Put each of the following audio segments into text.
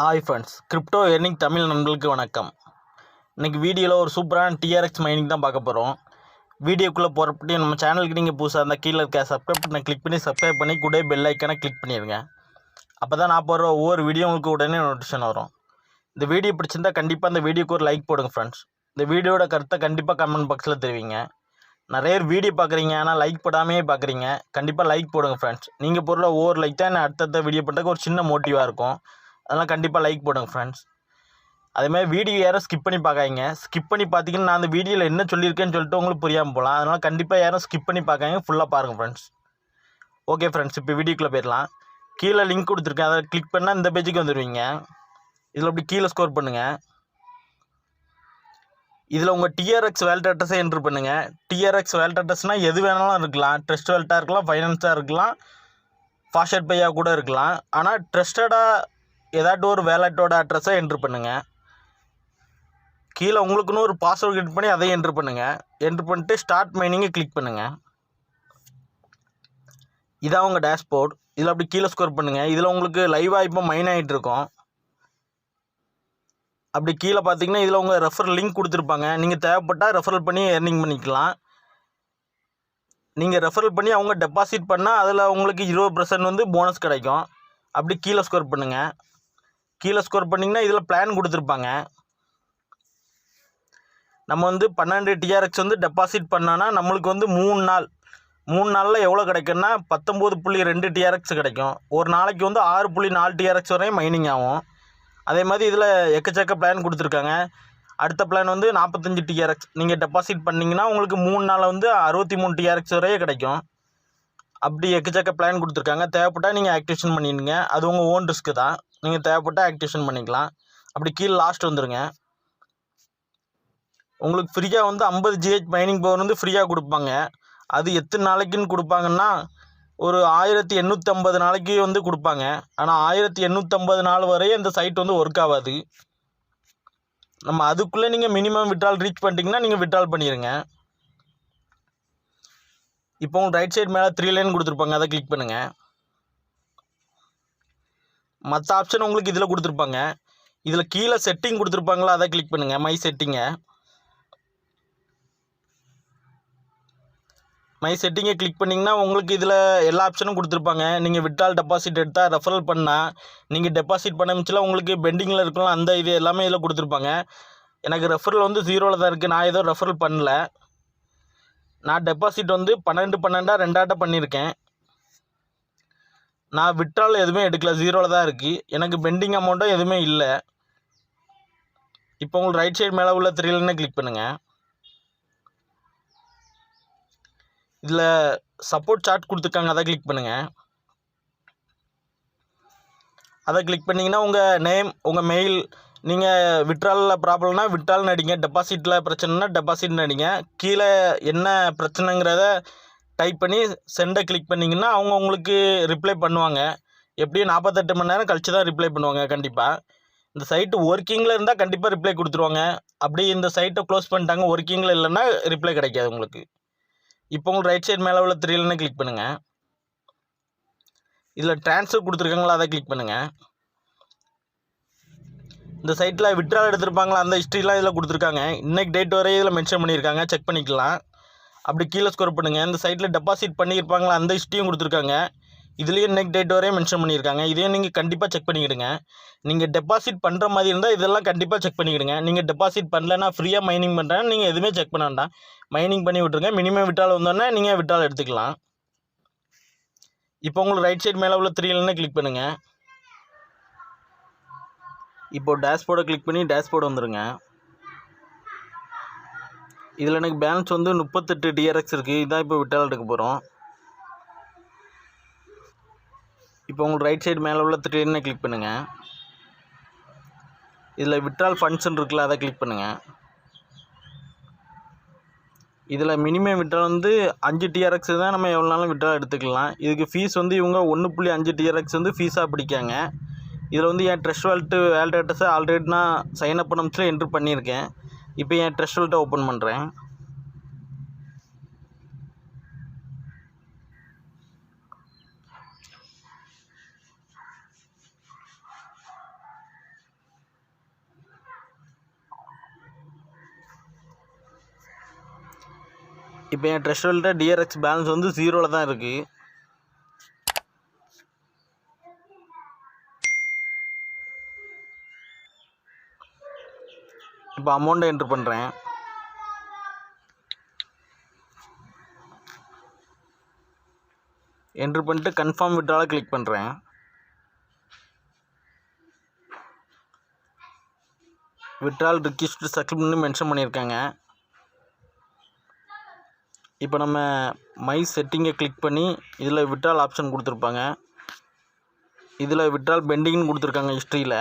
Hi friends crypto earning Tamil நண்பர்களுக்கு வணக்கம். இன்றைக்கி வீடியோவில் ஒரு சூப்பரான டிஆர்எக்ஸ் மைனிங் தான் பார்க்க போகிறோம் வீடியோக்குள்ளே போகிறப்படி நம்ம சேனலுக்கு நீங்கள் புதுசாக இருந்தால் கீழே இருக்க சப்ஸ்கிரைப் பண்ண கிளிக் பண்ணி சப்ஸ்கிரைப் பண்ணி கூட பெல் ஐக்கானை கிளிக் பண்ணிடுங்க அப்போ தான் நான் போடுற ஒவ்வொரு வீடியோ உங்களுக்கு உடனே நோட்டிஃபிகேஷன் வரும். இந்த வீடியோ பிடிச்சிருந்தா கண்டிப்பாக அந்த வீடியோக்கு ஒரு லைக் போடுங்க ஃப்ரெண்ட்ஸ் இந்த வீடியோட கருத்தை கண்டிப்பாக கமெண்ட் பாக்ஸில் தெரிவிங்க. நிறைய பேர் வீடியோ பார்க்குறீங்க ஆனால் லைக் போடாமே பார்க்குறீங்க. கண்டிப்பாக லைக் போடுங்க ஃப்ரெண்ட்ஸ் நீங்கள் போடுற ஒவ்வொரு லைக் தான் என்ன அடுத்தடுத்த வீடியோ பண்ணுறதுக்கு ஒரு சின்ன மோட்டிவாக இருக்கும். அதெல்லாம் கண்டிப்பாக லைக் போடுங்க ஃப்ரெண்ட்ஸ் அதேமாதிரி வீடியோ யாரும் ஸ்கிப் பண்ணி பார்க்காதீங்க. ஸ்கிப் பண்ணி பார்த்தீங்கன்னா நான் அந்த வீடியோவில் என்ன சொல்லியிருக்கேன்னு சொல்லிட்டு உங்களுக்கு புரியாமல் போகலாம். அதனால் கண்டிப்பாக யாரும் ஸ்கிப் பண்ணி பார்க்காங்க ஃபுல்லாக பாருங்கள் ஃப்ரெண்ட்ஸ் ஓகே ஃப்ரெண்ட்ஸ் இப்போ வீடியோக்குள்ளே போயிடலாம். கீழே லிங்க் கொடுத்துருக்கேன். அதை கிளிக் பண்ணால் இந்த பேஜுக்கு வந்துடுவீங்க இதில் அப்படி கீழே ஸ்கோர் பண்ணுங்கள் இதில் உங்கள் டிஆர்எக்ஸ் வேல்ட் அட்ரஸை என்ட்ரு பண்ணுங்கள் டிஆர்எக்ஸ் வேல்ட் அட்ரஸ்னால் எது வேணாலும் இருக்கலாம். ட்ரஸ்ட் வேல்ட்டாக இருக்கலாம் ஃபைனான்ஸாக இருக்கலாம் ஃபாஸ்ட் பையாக கூட இருக்கலாம். ஆனால் ட்ரஸ்டடாக ஏதாட்டும் ஒரு வேலட்டோட அட்ரஸை என்ட்ரு பண்ணுங்கள் கீழே உங்களுக்குன்னு ஒரு பாஸ்வேர்டு கிரியேட் பண்ணி அதையும் என்ட்ரு பண்ணுங்கள் என்ட்ரு பண்ணிட்டு ஸ்டார்ட் மைனிங்கை கிளிக் பண்ணுங்கள் இதான் உங்கள் டேஷ்போர்ட் இதில் அப்படி கீழே ஸ்கோர் பண்ணுங்கள் இதில் உங்களுக்கு லைவாக இப்போ மைன் ஆகிட்ருக்கோம் அப்படி கீழே பார்த்தீங்கன்னா இதில் உங்கள் ரெஃபரல் லிங்க் கொடுத்துருப்பாங்க. நீங்கள் தேவைப்பட்டால் ரெஃபரல் பண்ணி ஏர்னிங் பண்ணிக்கலாம். நீங்கள் ரெஃபரல் பண்ணி அவங்க டெபாசிட் பண்ணால் அதில் உங்களுக்கு இருபது பர்சன்ட் வந்து போனஸ் கிடைக்கும். அப்படி கீழே ஸ்கோர் பண்ணுங்கள் கீழே ஸ்கோர் பண்ணிங்கன்னா இதில் பிளான் கொடுத்துருப்பாங்க. நம்ம வந்து பன்னெண்டு டிஆர்எக்ஸ் வந்து டெபாசிட் பண்ணோன்னா நம்மளுக்கு வந்து மூணு நாள். மூணு நாளில் எவ்வளோ கிடைக்குன்னா பத்தொம்போது புள்ளி ரெண்டு டிஆர்எக்ஸ் கிடைக்கும். ஒரு நாளைக்கு வந்து ஆறு புள்ளி நாலு டிஆர்எக்ஸ் வரையும் மைனிங் ஆகும். அதே மாதிரி இதில் எக்கச்சக்க பிளான் கொடுத்துருக்காங்க. அடுத்த பிளான் வந்து நாற்பத்தஞ்சு டிஆர்எக்ஸ் நீங்கள் டெபாசிட் பண்ணிங்கன்னா உங்களுக்கு மூணு நாளில் வந்து அறுபத்தி மூணு டிஆர்எக்ஸ் வரையே கிடைக்கும். அப்படி எக்கச்சக்க பிளான் கொடுத்துருக்காங்க. தேவைப்பட்டால் நீங்கள் ஆக்டிவேஷன் பண்ணிடுங்க. அது உங்கள் ஓன் ரிஸ்க்கு தான். நீங்கள் தேவைப்பட்டால் ஆக்டிவேஷன் பண்ணிக்கலாம். அப்படி கீழே லாஸ்ட் வந்துடுங்க உங்களுக்கு ஃப்ரீயாக வந்து ஐம்பது ஜிஹெச் மைனிங் பவர் வந்து ஃப்ரீயாக கொடுப்பாங்க. அது எத்தனை நாளைக்குன்னு கொடுப்பாங்கன்னா ஒரு ஆயிரத்தி எண்ணூற்றம்பது நாளைக்கு வந்து கொடுப்பாங்க. ஆனால் ஆயிரத்தி எண்ணூற்றம்பது நாள் வரையும் இந்த சைட் வந்து ஒர்க் ஆகாது. நம்ம அதுக்குள்ளே நீங்கள் மினிமம் விட்ரால் ரீச் பண்ணிட்டீங்கன்னா நீங்கள் விட்ரால் பண்ணிடுங்க இப்போ உங்கள் ரைட் சைடு மேலே த்ரீ லைன் கொடுத்துருப்பாங்க. அதை கிளிக் பண்ணுங்கள் மற்ற ஆப்ஷன் உங்களுக்கு இதில் கொடுத்துருப்பாங்க. இதில் கீழே செட்டிங் கொடுத்துருப்பாங்களா அதை கிளிக் பண்ணுங்கள் மை செட்டிங்கை மை செட்டிங்கை கிளிக் பண்ணிங்கன்னா உங்களுக்கு இதில் எல்லா ஆப்ஷனும் கொடுத்துருப்பாங்க. நீங்கள் விட்ரால் டெபாசிட் எடுத்தால் ரெஃபரல் பண்ணால் நீங்கள் டெபாசிட் பண்ணமிச்சில் உங்களுக்கு பெண்டிங்கில் இருக்கலாம். அந்த இது எல்லாமே இதில் கொடுத்துருப்பாங்க. எனக்கு ரெஃபரல் வந்து ஜீரோவில் தான் இருக்குது நான் ஏதோ ரெஃபரல் பண்ணல. நான் டெபாசிட் வந்து பன்னெண்டு பன்னெண்டாக ரெண்டாட்ட பண்ணியிருக்கேன். நான் விட்ரால் எதுவுமே எடுக்கல. ஜீரோவில் தான் இருக்குது எனக்கு பெண்டிங் அமௌண்ட்டும் எதுவுமே இல்லை. இப்போ உங்களுக்கு ரைட் சைடு மேலே உள்ள த்ரீலன்னு கிளிக் பண்ணுங்கள் இதில் சப்போர்ட் சார்ட் கொடுத்துருக்காங்க. அதை கிளிக் பண்ணுங்கள் அதை கிளிக் பண்ணிங்கன்னா உங்கள் நேம் உங்கள் மெயில் நீங்கள் விட்ராலில் ப்ராப்ளம்னா விட்ரால் நடிங்க டெபாசிட்டில் பிரச்சனைனா டெபாசிட் நடிங்க கீழே என்ன பிரச்சனைங்கிறத டைப் பண்ணி சென்டை கிளிக் பண்ணிங்கன்னா அவங்க உங்களுக்கு ரிப்ளை பண்ணுவாங்க. எப்படியும் நாற்பத்தெட்டு மணி நேரம் கழிச்சு தான் ரிப்ளை பண்ணுவாங்க கண்டிப்பாக இந்த சைட்டு ஒர்க்கிங்கில் இருந்தால் கண்டிப்பாக ரிப்ளை கொடுத்துருவாங்க. அப்படி இந்த சைட்டை க்ளோஸ் பண்ணிட்டாங்க ஒர்க்கிங்கில் இல்லைன்னா ரிப்ளை கிடைக்காது உங்களுக்கு. இப்போ உங்களுக்கு ரைட் சைடு மேலே உள்ள த்ரீலன்னு கிளிக் பண்ணுங்கள் இதில் ட்ரான்ஸ்ஃபர் கொடுத்துருக்காங்களா அதை கிளிக் பண்ணுங்கள் இந்த சைட்டில் விட்ரால் எடுத்திருப்பாங்களா அந்த ஹிஸ்ட்ரிலாம் இதில் கொடுத்துருக்காங்க. இன்றைக்கு டேட் வரை இதில் மென்ஷன் பண்ணியிருக்காங்க செக் பண்ணிக்கலாம். அப்படி கீழே ஸ்கோர் பண்ணுங்கள் இந்த சைட்டில் டெபாசிட் பண்ணியிருப்பாங்களா அந்த ஹிஸ்ட்ரியும் கொடுத்துருக்காங்க. இதுலேயும் நெக் டேட் வரையும் மென்ஷன் பண்ணியிருக்காங்க. இதையும் நீங்கள் கண்டிப்பாக செக் பண்ணிக்கிடுங்க. நீங்கள் டெபாசிட் பண்ணுற மாதிரி இருந்தால் இதெல்லாம் கண்டிப்பாக செக் பண்ணிக்கிடுங்க. நீங்கள் டெபாசிட் பண்ணலன்னா ஃப்ரீயாக மைனிங் பண்ணுறேன் நீங்கள் எதுவுமே செக் பண்ண வேண்டாம். மைனிங் பண்ணி விட்ருங்க மினிமம் விட்டால் வந்தோடனே நீங்கள் விட்டால் எடுத்துக்கலாம். இப்போ உங்களுக்கு ரைட் சைடு மேலே உள்ள த்ரீலன்னு கிளிக் பண்ணுங்கள் இப்போ டேஷ்போர்டை கிளிக் பண்ணி டேஷ்போர்டு வந்துடுங்க இதில் எனக்கு பேலன்ஸ் வந்து முப்பத்தெட்டு டிஆர்எக்ஸ் இருக்குது இதான் இப்போ விட்டால் எடுக்க போகிறோம் இப்போ உங்களுக்கு ரைட் சைடு மேலே உள்ள த்ரீலன்னு கிளிக் பண்ணுங்கள் இதில் விட்ரால் ஃபண்ட்ஸ்ன்னு இருக்குல்ல அதை கிளிக் பண்ணுங்கள் இதில் மினிமம் விட்ரால் வந்து அஞ்சு டிஆர்எக்ஸ் தான் நம்ம எவ்வளோ நாளும் விட்ரால் எடுத்துக்கலாம். இதுக்கு ஃபீஸ் வந்து இவங்க ஒன்று புள்ளி அஞ்சு டிஆர்எக்ஸ் வந்து ஃபீஸாக பிடிக்காங்க. இதில் வந்து என் ட்ரெஷ் வால்ட்டு வேல்ட் அட்ரஸை ஆல்ரெடி நான் சைன் அப் பண்ண என்ட்ரு பண்ணியிருக்கேன். இப்போ என் ட்ரெஸ்ட் ஓப்பன் பண்ணுறேன் இப்போ என் ட்ரெஷோல்ட டிஆர்எக்ஸ் பேலன்ஸ் வந்து ஜீரோவில் தான் இருக்குது இப்போ அமௌண்ட்டை என்ட்ரு பண்ணுறேன் என்ட்ரு பண்ணிட்டு கன்ஃபார்ம் விட்ரால கிளிக் பண்ணுறேன் விட்ரால் ரிக்வஸ்ட் சக்ஸஸ்ஃபுல்னு மென்ஷன் பண்ணியிருக்காங்க இப்போ நம்ம மை செட்டிங்கை கிளிக் பண்ணி இதில் விட்ரால் ஆப்ஷன் கொடுத்துருப்பாங்க. இதில் விட்ரால் பெண்டிங்னு கொடுத்துருக்காங்க ஹிஸ்ட்ரியில்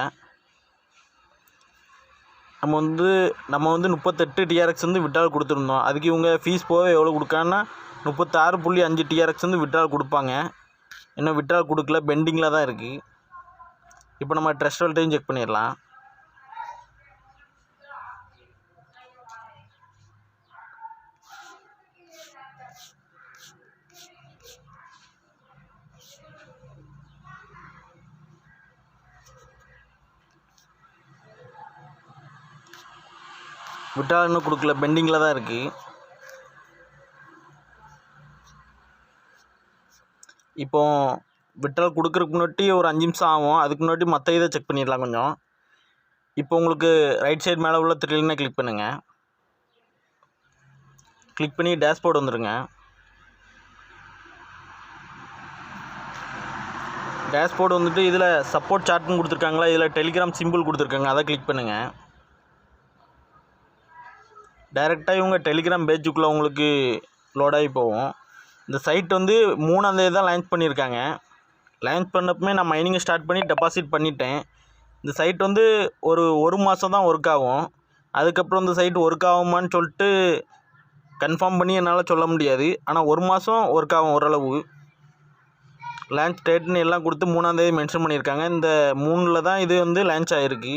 நம்ம வந்து நம்ம வந்து முப்பத்தெட்டு டிஆர்எக்ஸ் வந்து விட்ரால் கொடுத்துருந்தோம். அதுக்கு இவங்க ஃபீஸ் போக எவ்வளோ கொடுக்கான்னா முப்பத்தாறு புள்ளி அஞ்சு டிஆர்எக்ஸ் வந்து விட்ரால் கொடுப்பாங்க. இன்னும் விட்ரால் கொடுக்கல பெண்டிங்கில் தான் இருக்குது இப்போ நம்ம ட்ரெஸ் வோல்ட்டையும் செக் பண்ணிடலாம். விட்டால் இன்னும் கொடுக்கல. பெண்டிங்கில் தான் இருக்குது இப்போ விட்டால் கொடுக்குறக்கு முன்னாடி ஒரு அஞ்சு நிமிஷம் ஆகும். அதுக்கு முன்னாடி மற்ற இதை செக் பண்ணிடலாம் கொஞ்சம். இப்போ உங்களுக்கு ரைட் சைடு மேலே உள்ள த்ரில்லினை கிளிக் பண்ணுங்கள் கிளிக் பண்ணி டேஷ்போர்டு வந்துடுங்க டேஷ்போர்டு வந்துட்டு இதில் சப்போர்ட் சார்ட்னு கொடுத்துருக்காங்களா? இதில் டெலிகிராம் சிம்பிள் கொடுத்துருக்காங்க. அதை கிளிக் பண்ணுங்கள் டைரெக்டாக இவங்க டெலிகிராம் பேஜுக்குள்ளே உங்களுக்கு லோடாகி போகும். இந்த சைட் வந்து மூணாந்தேதி தான் லான்ச் பண்ணியிருக்காங்க லான்ச் பண்ணப்பமே நான் மைனிங்கை ஸ்டார்ட் பண்ணி டெபாசிட் பண்ணிட்டேன். இந்த சைட் வந்து ஒரு ஒரு மாதம் தான் ஒர்க் ஆகும். அதுக்கப்புறம் இந்த சைட் ஒர்க் ஆகுமான்னு சொல்லிட்டு கன்ஃபார்ம் பண்ணி என்னால் சொல்ல முடியாது. ஆனால் ஒரு மாதம் ஒர்க் ஆகும் ஓரளவு. லான்ச் டேட்னு எல்லாம் கொடுத்து மூணாந்தேதி மென்ஷன் பண்ணியிருக்காங்க இந்த மூணில் தான் இது வந்து லான்ச் ஆகிருக்கு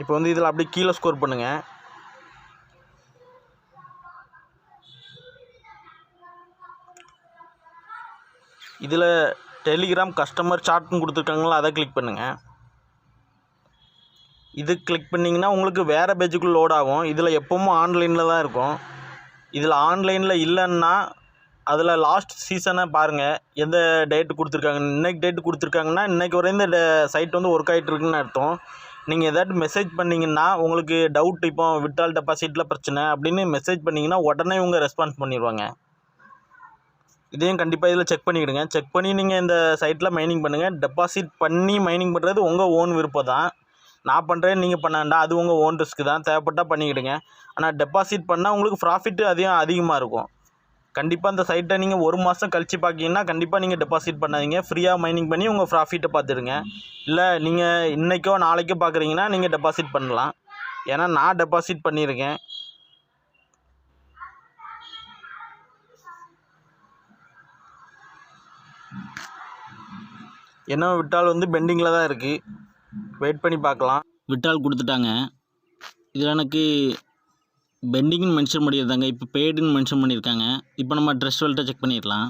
இப்போ வந்து இதில் அப்படியே கீழே ஸ்கோர் பண்ணுங்கள் இதில் டெலிகிராம் கஸ்டமர் சார்ட்னு கொடுத்துருக்காங்களா அதை கிளிக் பண்ணுங்கள் இது கிளிக் பண்ணிங்கன்னா உங்களுக்கு வேறு பேஜுக்குள்ளே லோட் ஆகும். இதில் எப்போவும் ஆன்லைனில் தான் இருக்கும். இதில் ஆன்லைனில் இல்லைன்னா அதில் லாஸ்ட் சீசனை பாருங்கள் எந்த டேட்டு கொடுத்துருக்காங்க இன்னைக்கு டேட்டு கொடுத்துருக்காங்கன்னா இன்றைக்கி வரையும் இந்த சைட் வந்து ஒர்க் ஆகிட்டு இருக்குன்னு அர்த்தம். நீங்கள் ஏதாட்டும் மெசேஜ் பண்ணிங்கன்னா உங்களுக்கு டவுட் இப்போ விட்டால் டெபாசிட்டில் பிரச்சனை அப்படின்னு மெசேஜ் பண்ணிங்கன்னா உடனே இவங்க ரெஸ்பான்ஸ் பண்ணிடுவாங்க இதையும் கண்டிப்பாக இதில் செக் பண்ணிக்கிடுங்க. செக் பண்ணி நீங்கள் இந்த சைட்டில் மைனிங் பண்ணுங்கள் டெபாசிட் பண்ணி மைனிங் பண்ணுறது உங்கள் ஓன் விருப்பம் தான். நான் பண்ணுறேன் நீங்கள் பண்ண வேண்டாம் அது உங்கள் ஓன் ரிஸ்க்கு தான். தேவைப்பட்டால் பண்ணிக்கிடுங்க. ஆனால் டெபாசிட் பண்ணால் உங்களுக்கு ப்ராஃபிட்டு அதிகம் அதிகமாக இருக்கும். கண்டிப்பாக அந்த சைட்டை நீங்கள் ஒரு மாதம் கழித்து பார்க்கிங்கன்னா கண்டிப்பாக நீங்கள் டெபாசிட் பண்ணாதீங்க. ஃப்ரீயாக மைனிங் பண்ணி உங்கள் ப்ராஃபிட்டை பார்த்துருங்க இல்லை நீங்கள் இன்றைக்கோ நாளைக்கோ பார்க்குறீங்கன்னா நீங்கள் டெபாசிட் பண்ணலாம். ஏன்னா நான் டெபாசிட் பண்ணியிருக்கேன். என்ன விட்டால் வந்து பெண்டிங்கில் தான் இருக்குது வெயிட் பண்ணி பார்க்கலாம் விட்டால் கொடுத்துட்டாங்க. இதில் எனக்கு பெண்டிங்னு மென்ஷன் பண்ணியிருந்தாங்க. இப்போ பெய்டுன்னு மென்ஷன் பண்ணியிருக்காங்க. இப்போ நம்ம ட்ரெஸ் வெல்ட்டை செக் பண்ணிடலாம்.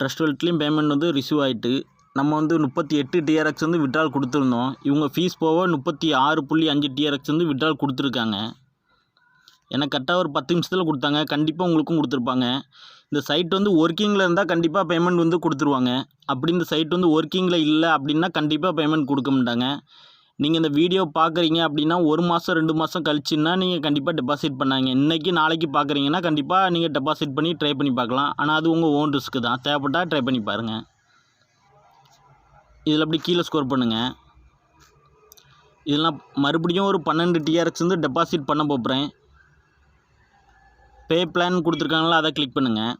ட்ரஸ்ட் வெல்ட்லேயும் பேமெண்ட் வந்து ரிசீவ் ஆகிட்டு நம்ம வந்து முப்பத்தி எட்டு டிஆர்எக்ஸ் வந்து விட்ரால் கொடுத்துருந்தோம். இவங்க ஃபீஸ் போக முப்பத்தி ஆறு புள்ளி அஞ்சு டிஆர்எக்ஸ் வந்து விட்ரால் கொடுத்துருக்காங்க. எனக்கு கரெக்டாக ஒரு பத்து நிமிஷத்தில் கொடுத்தாங்க. கண்டிப்பாக உங்களுக்கும் கொடுத்துருப்பாங்க. இந்த சைட் வந்து ஒர்க்கிங்கில் இருந்தால் கண்டிப்பாக பேமெண்ட் வந்து கொடுத்துருவாங்க. அப்படி இந்த சைட் வந்து ஒர்க்கிங்கில் இல்லை அப்படின்னா கண்டிப்பாக பேமெண்ட் கொடுக்க மாட்டாங்க. நீங்கள் இந்த வீடியோ பார்க்குறீங்க அப்படின்னா ஒரு மாதம் ரெண்டு மாதம் கழிச்சுன்னா நீங்கள் கண்டிப்பாக டெபாசிட் பண்ணாங்க. இன்றைக்கி நாளைக்கு பார்க்குறீங்கன்னா கண்டிப்பாக நீங்கள் டெபாசிட் பண்ணி ட்ரை பண்ணி பார்க்கலாம். ஆனால் அது உங்கள் ஓன் ரிஸ்க்கு தான். தேவைப்பட்டால் ட்ரை பண்ணி பாருங்கள் இதில் அப்படி கீழே ஸ்கோர் பண்ணுங்கள் இதெல்லாம் மறுபடியும் ஒரு பன்னெண்டு டிஆர்எக்ஸ் வந்து டெபாசிட் பண்ண போகிறேன் பே பிளான் கொடுத்துருக்காங்களா அதை கிளிக் பண்ணுங்கள்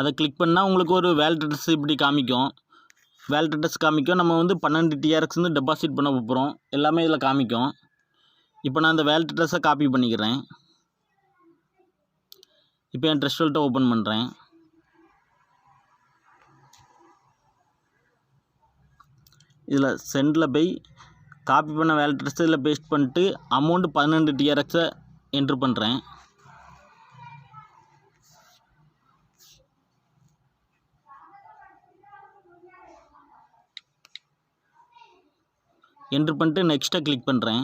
அதை கிளிக் பண்ணால் உங்களுக்கு ஒரு வேலட் இப்படி காமிக்கும். வேலட் காமிக்கும். நம்ம வந்து பன்னெண்டு டிஆர்எக்ஸ் வந்து டெபாசிட் பண்ண போகிறோம் எல்லாமே இதில் காமிக்கும். இப்போ நான் அந்த வேலட் காப்பி பண்ணிக்கிறேன். இப்போ என் ட்ரெஸ் வெல்ட்டை ஓப்பன் பண்ணுறேன் இதில் சென்டில் போய் காப்பி பண்ண வேலை ட்ரெஸ் இதில் பேஸ்ட் பண்ணிட்டு அமௌண்ட்டு பன்னெண்டு டிஆர்எக்ஸை என்ட்ரு பண்ணுறேன் என்ட்ரு பண்ணிட்டு நெக்ஸ்ட்டை கிளிக் பண்ணுறேன்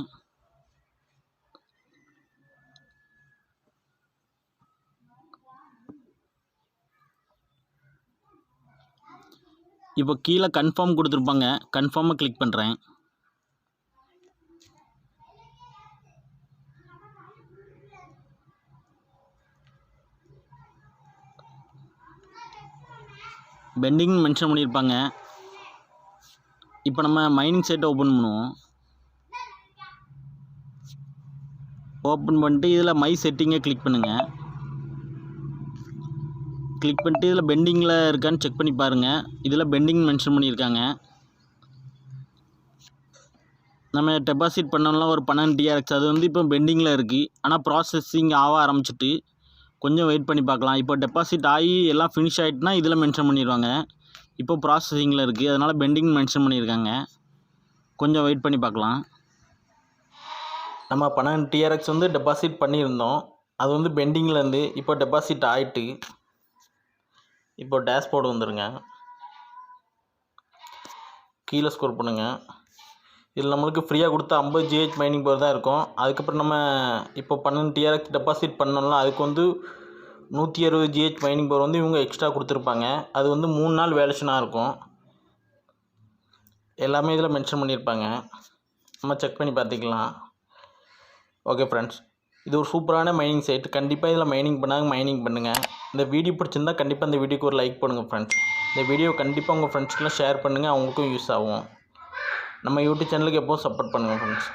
இப்போ கீழே கன்ஃபார்ம் கொடுத்துருப்பாங்க. கன்ஃபார்மாக கிளிக் பண்ணுறேன் பெண்டிங் மென்ஷன் பண்ணியிருப்பாங்க. இப்போ நம்ம மைனிங் சைட்டை ஓப்பன் பண்ணுவோம். ஓப்பன் பண்ணிட்டு இதில் மை செட்டிங்கை கிளிக் பண்ணுங்கள் கிளிக் பண்ணிட்டு இதில் பெண்டிங்கில் இருக்கான்னு செக் பண்ணி பாருங்கள் இதில் பெண்டிங் மென்ஷன் பண்ணியிருக்காங்க. நம்ம டெபாசிட் பண்ணோம்னா ஒரு பன்னெண்டு டிஆர்எக்ஸ் அது வந்து இப்போ பெண்டிங்கில் இருக்குது ஆனால் ப்ராசஸிங் ஆக ஆரம்பிச்சிட்டு கொஞ்சம் வெயிட் பண்ணி பார்க்கலாம். இப்போ டெபாசிட் ஆகி எல்லாம் ஃபினிஷ் ஆகிட்டுனா இதில் மென்ஷன் பண்ணிடுவாங்க இப்போ ப்ராசஸிங்கில் இருக்குது அதனால் பெண்டிங் மென்ஷன் பண்ணியிருக்காங்க கொஞ்சம் வெயிட் பண்ணி பார்க்கலாம். நம்ம பன்னெண்டு டிஆர்எக்ஸ் வந்து டெபாசிட் பண்ணியிருந்தோம். அது வந்து பெண்டிங்லேருந்து இப்போ டெபாசிட் ஆகிட்டு இப்போ டேஷ்போர்டு வந்துடுங்க கீழே ஸ்கோர் பண்ணுங்கள் இதில் நம்மளுக்கு ஃப்ரீயாக கொடுத்த ஐம்பது ஜிஹெச் மைனிங் பவர் தான் இருக்கும். அதுக்கப்புறம் நம்ம இப்போ பன்னெண்டு டிஆர்எக்ஸ் டெபாசிட் பண்ணோம்ல அதுக்கு வந்து நூற்றி அறுபது ஜிஹெச் மைனிங் பவர் வந்து இவங்க எக்ஸ்ட்ரா கொடுத்துருப்பாங்க. அது வந்து மூணு நாள் வேலேஷனாக இருக்கும். எல்லாமே இதில் மென்ஷன் பண்ணியிருப்பாங்க. நம்ம செக் பண்ணி பார்த்துக்கலாம். ஓகே ஃப்ரெண்ட்ஸ் இது ஒரு சூப்பரான மைனிங் சைட் கண்டிப்பாக இதில் மைனிங் பண்ணாங்க மைனிங் பண்ணுங்கள் இந்த வீடியோ பிடிச்சிருந்தா கண்டிப்பாக இந்த வீடியோக்கு ஒரு லைக் பண்ணுங்கள் ஃப்ரெண்ட்ஸ் இந்த வீடியோ கண்டிப்பாக உங்கள் ஃப்ரெண்ட்ஸ்க்கெலாம் ஷேர் பண்ணுங்கள் அவங்களுக்கும் யூஸ் ஆகும். நம்ம யூடியூப் சேனலுக்கு எப்போவும் சப்போர்ட் பண்ணுங்கள் ஃப்ரெண்ட்ஸ்